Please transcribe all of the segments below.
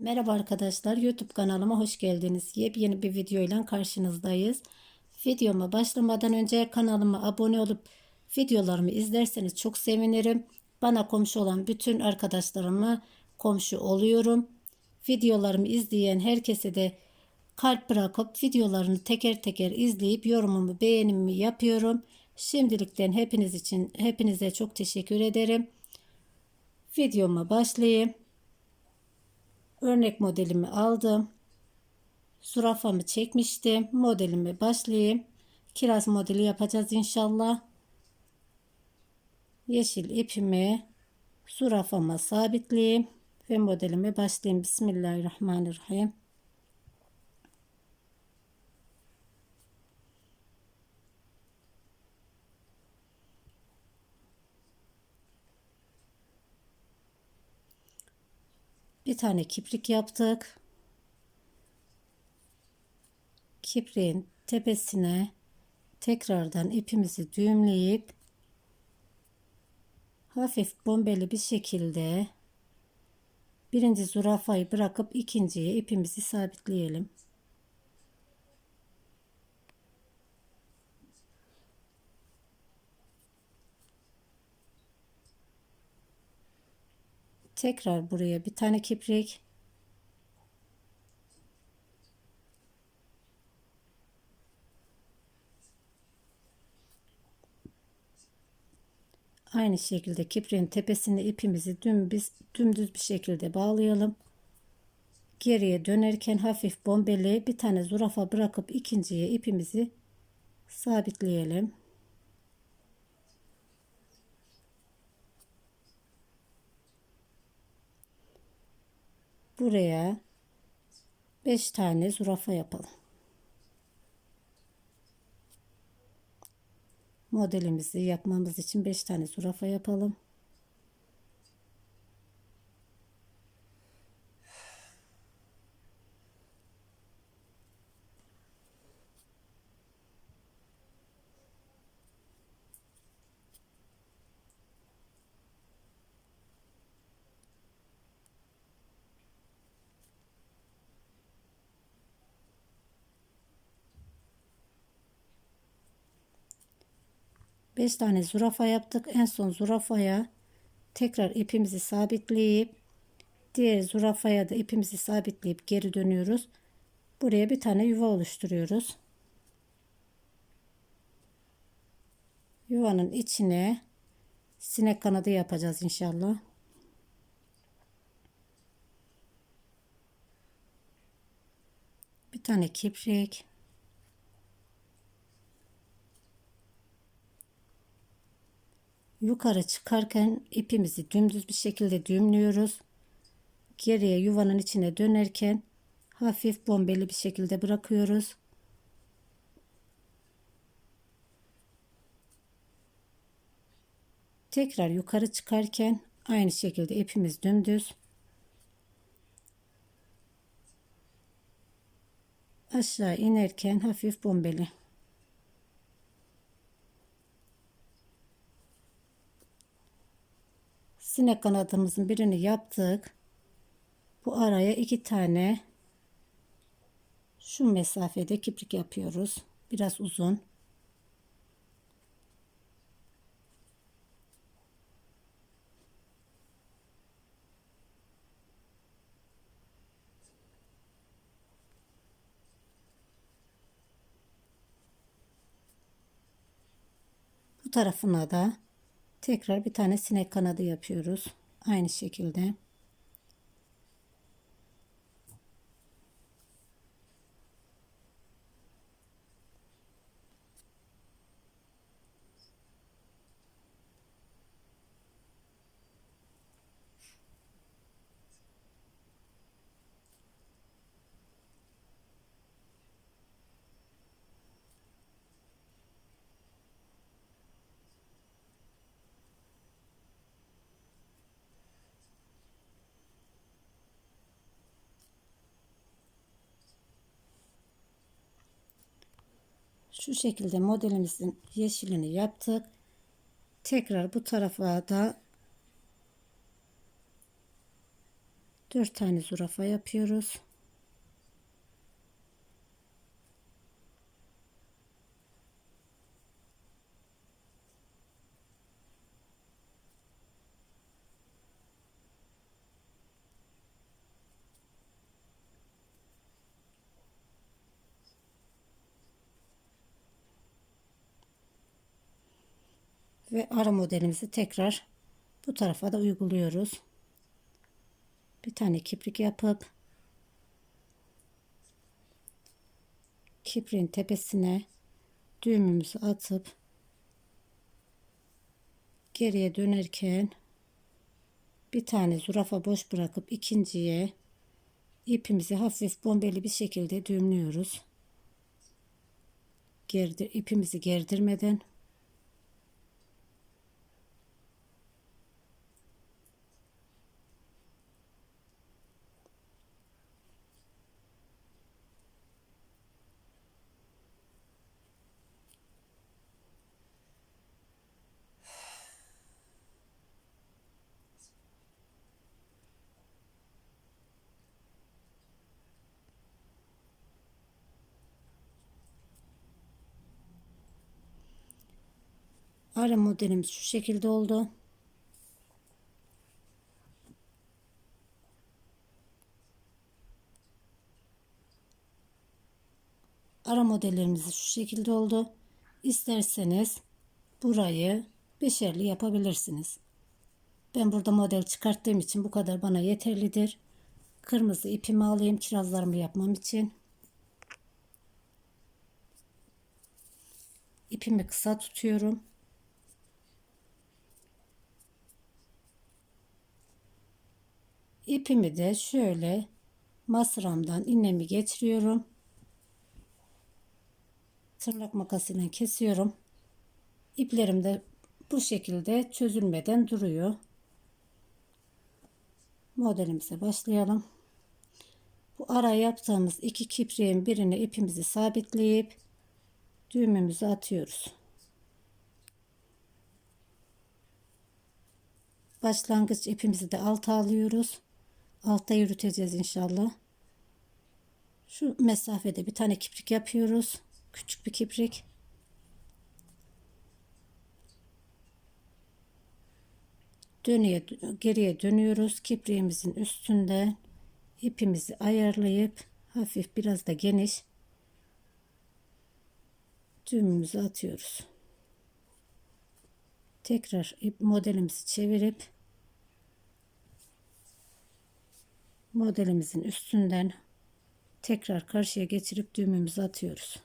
Merhaba arkadaşlar YouTube kanalıma hoş geldiniz. Yepyeni bir video ile karşınızdayız. Videoma başlamadan önce kanalıma abone olup videolarımı izlerseniz çok sevinirim. Bana komşu olan bütün arkadaşlarıma komşu oluyorum. Videolarımı izleyen herkese de kalp bırakıp videolarını teker teker izleyip yorumumu beğenimi yapıyorum. Şimdilikten hepiniz için hepinize çok teşekkür ederim. Videoma başlayayım. Örnek modelimi aldım. Zürafamı çekmiştim. Modelime başlayayım. Kiraz modeli yapacağız inşallah. Yeşil ipimi zürafama sabitleyeyim ve modelime başlayayım. Bismillahirrahmanirrahim. Tane kiprik yaptık. Kipriğin tepesine tekrardan ipimizi düğümleyip hafif bombeli bir şekilde birinci zürafayı bırakıp ikinciye ipimizi sabitleyelim. Tekrar buraya bir tane kiprik. Aynı şekilde kipriğin tepesine ipimizi dümdüz, dümdüz bir şekilde bağlayalım. Geriye dönerken hafif bombeli bir tane zürafa bırakıp ikinciye ipimizi sabitleyelim. Buraya 5 tane zürafa yapalım. Modelimizi yapmamız için 5 tane zürafa yapalım. Beş tane zürafa yaptık. En son zürafaya tekrar ipimizi sabitleyip diğer zürafaya da ipimizi sabitleyip geri dönüyoruz. Buraya bir tane yuva oluşturuyoruz. Yuvanın içine sinek kanadı yapacağız inşallah. Bir tane kiprik. Yukarı çıkarken ipimizi dümdüz bir şekilde düğümlüyoruz. Geriye yuvanın içine dönerken hafif bombeli bir şekilde bırakıyoruz. Tekrar yukarı çıkarken aynı şekilde ipimiz dümdüz. Aşağı inerken hafif bombeli. Sinek kanadımızın birini yaptık. Bu araya iki tane şu mesafede kiprik yapıyoruz. Biraz uzun. Bu tarafına da Tekrar bir tane sinek kanadı yapıyoruz. Aynı şekilde. Şu şekilde modelimizin yeşilini yaptık. Tekrar bu tarafa da 4 tane zürafa yapıyoruz. Ve ara modelimizi tekrar bu tarafa da uyguluyoruz. Bir tane kiprik yapıp kipriğin tepesine düğümümüzü atıp geriye dönerken bir tane zürafa boş bırakıp ikinciye ipimizi hafif bombeli bir şekilde düğümlüyoruz. Gerdir, ipimizi gerdirmeden Ara modelimiz şu şekilde oldu. Ara modellerimiz şu şekilde oldu. İsterseniz burayı beşerli yapabilirsiniz. Ben burada model çıkarttığım için bu kadar bana yeterlidir. Kırmızı ipimi alayım kirazlarımı yapmam için. İpimi kısa tutuyorum. İpimi de şöyle masramdan iğnemi geçiriyorum. Tırnak makasıyla kesiyorum. İplerim de bu şekilde çözülmeden duruyor. Modelimize başlayalım. Bu ara yaptığımız iki kipriğin birine ipimizi sabitleyip düğümümüzü atıyoruz. Başlangıç ipimizi de alta alıyoruz altta yürüteceğiz inşallah. Şu mesafede bir tane kiprik yapıyoruz. Küçük bir kiprik. Dönüye, geriye dönüyoruz. Kipriğimizin üstünde ipimizi ayarlayıp hafif biraz da geniş düğümümüzü atıyoruz. Tekrar ip modelimizi çevirip modelimizin üstünden tekrar karşıya geçirip düğümümüzü atıyoruz.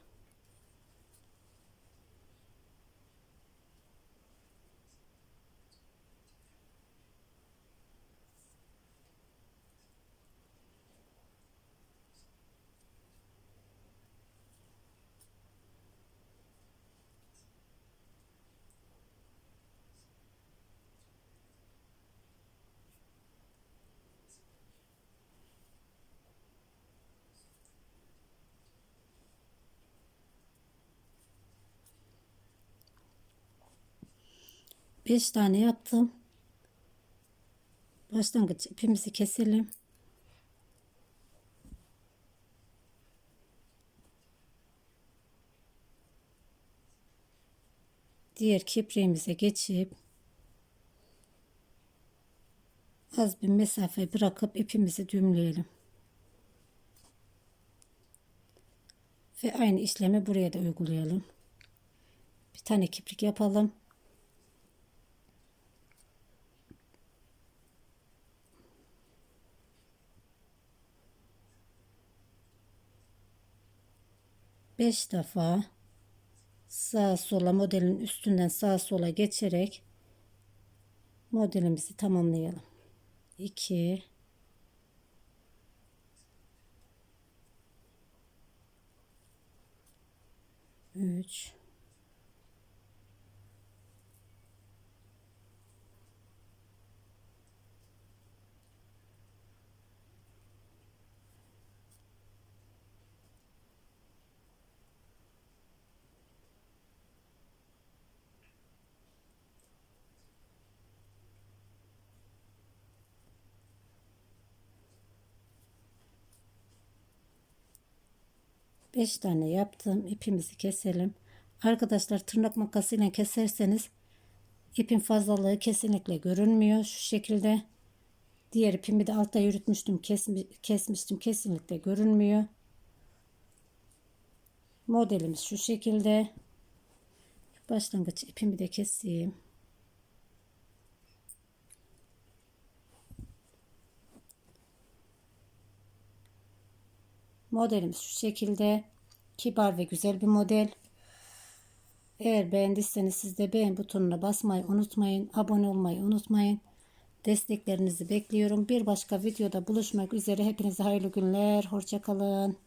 Beş tane yaptım. Başlangıç ipimizi keselim. Diğer kipriğimize geçip az bir mesafe bırakıp ipimizi düğümleyelim. Ve aynı işlemi buraya da uygulayalım. Bir tane kiprik yapalım. Beş defa sağa sola modelin üstünden sağa sola geçerek modelimizi tamamlayalım. 2 3 5 tane yaptım. İpimizi keselim. Arkadaşlar tırnak makasıyla keserseniz ipin fazlalığı kesinlikle görünmüyor. Şu şekilde. Diğer ipimi de altta yürütmüştüm. Kesmi, kesmiştim. Kesinlikle görünmüyor. Modelimiz şu şekilde. Başlangıç ipimi de keseyim. Modelimiz şu şekilde. Kibar ve güzel bir model. Eğer beğendiyseniz siz de beğen butonuna basmayı unutmayın. Abone olmayı unutmayın. Desteklerinizi bekliyorum. Bir başka videoda buluşmak üzere. Hepinize hayırlı günler. Hoşçakalın.